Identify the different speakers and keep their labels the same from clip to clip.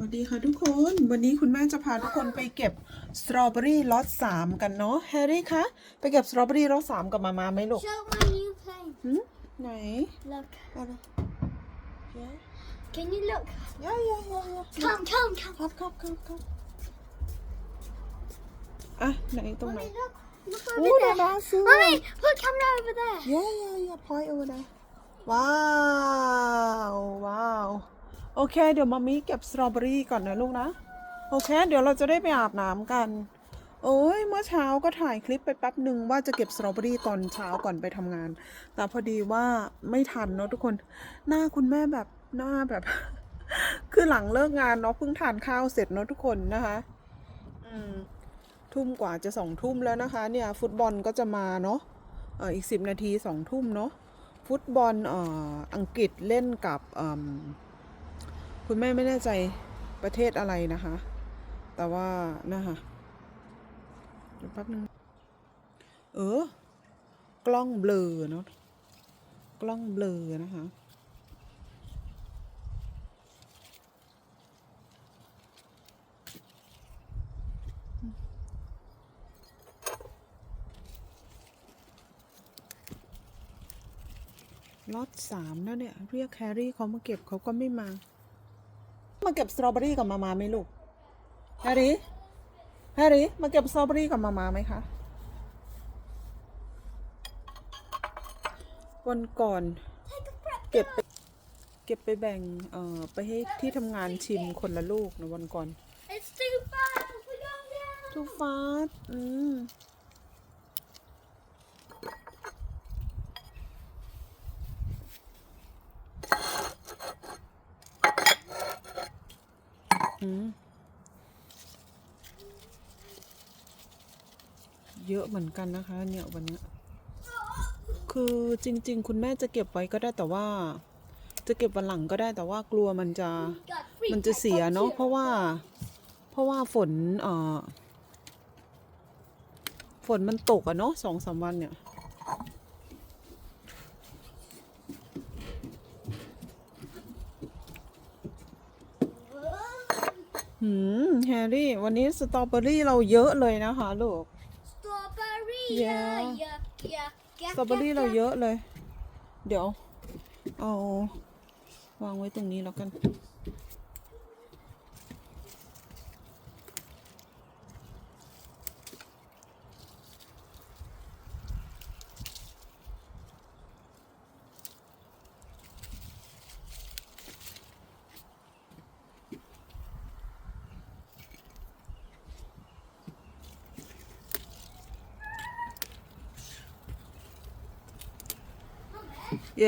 Speaker 1: วัสดีค่ะทุกคน วันนี้คุณแม่จะพาทุกคนไปเก็บสตรอเบอรี่ล็อตสามกันเนาะแฮร์รี่คะ ไปเก็บสตรอเบอรี่ล็อตสามกับมามาไหมลูก
Speaker 2: Show my new plane.
Speaker 1: หืมไหน
Speaker 2: Look.
Speaker 1: อะไรยะ
Speaker 2: Can you look?
Speaker 1: ยะยะยะยะ
Speaker 2: Come, come, come.
Speaker 1: ครับครับครับครับอะไหนตรงไหน
Speaker 2: Mommy, look. Look
Speaker 1: โอ้
Speaker 2: over
Speaker 1: ดา
Speaker 2: there.
Speaker 1: ดาซู
Speaker 2: Mommy, put camera over there.
Speaker 1: ยะยะยะพอยโอเดว้าว ว้าว โอเค เดี๋ยวมามีเก็บสตรอเบอรี่ก่อนนะลูกนะ โอเค เดี๋ยวเราจะได้ไปอาบน้ำกัน โอ้ยเมื่อเช้าก็ถ่ายคลิปไปแป๊บหนึ่งว่าจะเก็บสตรอเบอรี่ตอนเช้าก่อนไปทำงาน แต่พอดีว่าไม่ทันเนาะทุกคน หน้าคุณแม่แบบหน้าแบบ คือหลังเลิกงานเนาะเพิ่งทานข้าวเสร็จเนาะทุกคนนะคะ อืมทุ่มกว่าจะสองทุ่มแล้วนะคะ เนี่ย ฟุตบอลก็จะมาเนาะเอออีกสิบนาทีสองทุ่มเนาะฟุตบอลเอ่ออังกฤษเล่นกับเอิ่ม คุณแม่ไม่แน่ใจประเทศอะไรนะคะ แต่ว่านะคะเดี๋ยวแป๊บนึงเออกล้องเบลอเนาะกล้องเบลอนะคะล็อตสามแล้วเนี่ย เรียกแครี่เขามาเก็บเขาก็ไม่มามา เก็บสตรอเบอรี่กับมามาไหมลูกแฮร์รี่แฮร์รี่มาเก็บสตรอเบอรี่กับมามาไหมคะวันก่อนเก็บไปเก็บไปแบ่งเอ่อไปให้ที่ทำงานชิมคนละลูกนะวันก่อน
Speaker 2: It's too fast. We're going down.
Speaker 1: ทูฟาสอืม เยอะเหมือนกันนะคะ เนี่ยวันนี้ คือจริง ๆ คุณแม่จะเก็บไว้ก็ได้แต่ว่า จะเก็บวันหลังก็ได้แต่ว่ากลัวมันจะมันจะเสียเนาะเพราะว่า เพราะว่าฝนเอ่อฝนมันตกอะเนาะสองสามวันเนี่ย หืมแฮร์รี่ วันนี้สตรอเบอรี่เราเยอะเลยนะคะลูก
Speaker 2: Strawberry.
Speaker 1: Yeah.
Speaker 2: Yeah, yeah, yeah.
Speaker 1: สตรอเบอรี่เราเยอะเลย เดี๋ยว เอา วางไว้ตรงนี้แล้วกัน
Speaker 2: fall.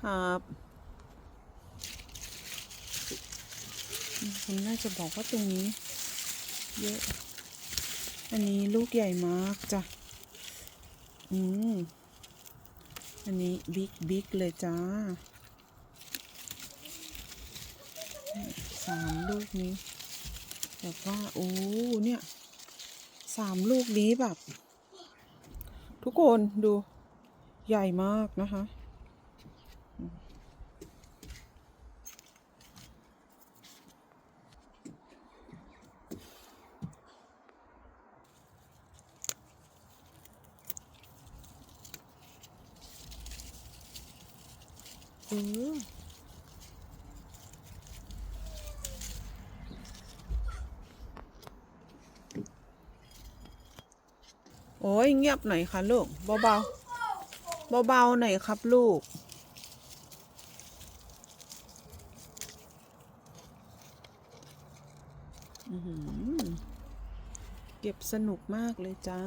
Speaker 1: ครับอืมคุณน่าจะบอกว่าตรงนี้ เยอะ อันนี้ลูกใหญ่มากจ้ะ อืม อันนี้บิ๊กบิ๊กเลยจ้านี่สามลูกนี้ แบบว่า โอ้ เนี่ย สามลูกนี้แบบ ทุกคนดูใหญ่มากนะคะเออ โอ้ยเงียบหน่อยค่ะลูกเบาๆเบาๆหน่อยครับลูก เก็บสนุกมากเลยจ้า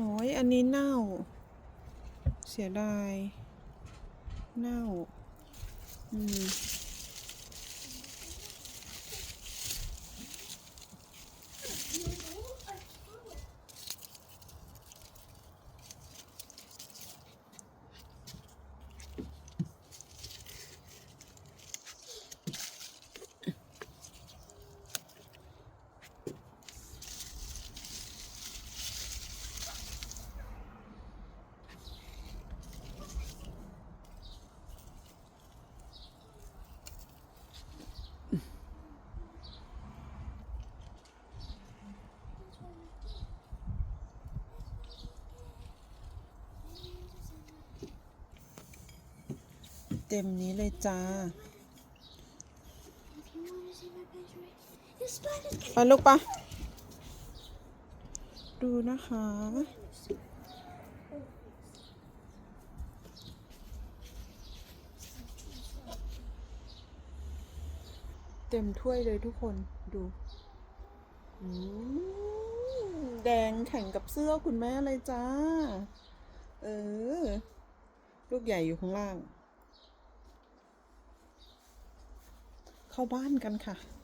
Speaker 1: โอ้ยอันนี้เน่า เสียดาย เน่า อืม เต็มนี้เลยจ้าไปลูกปะดูนะคะ เต็มถ้วยเลยทุกคนดูอืมแดงแข่งกับเสื้อคุณแม่เลยจ้า เออ ลูกใหญ่อยู่ข้างล่าง เข้าบ้านกันค่ะ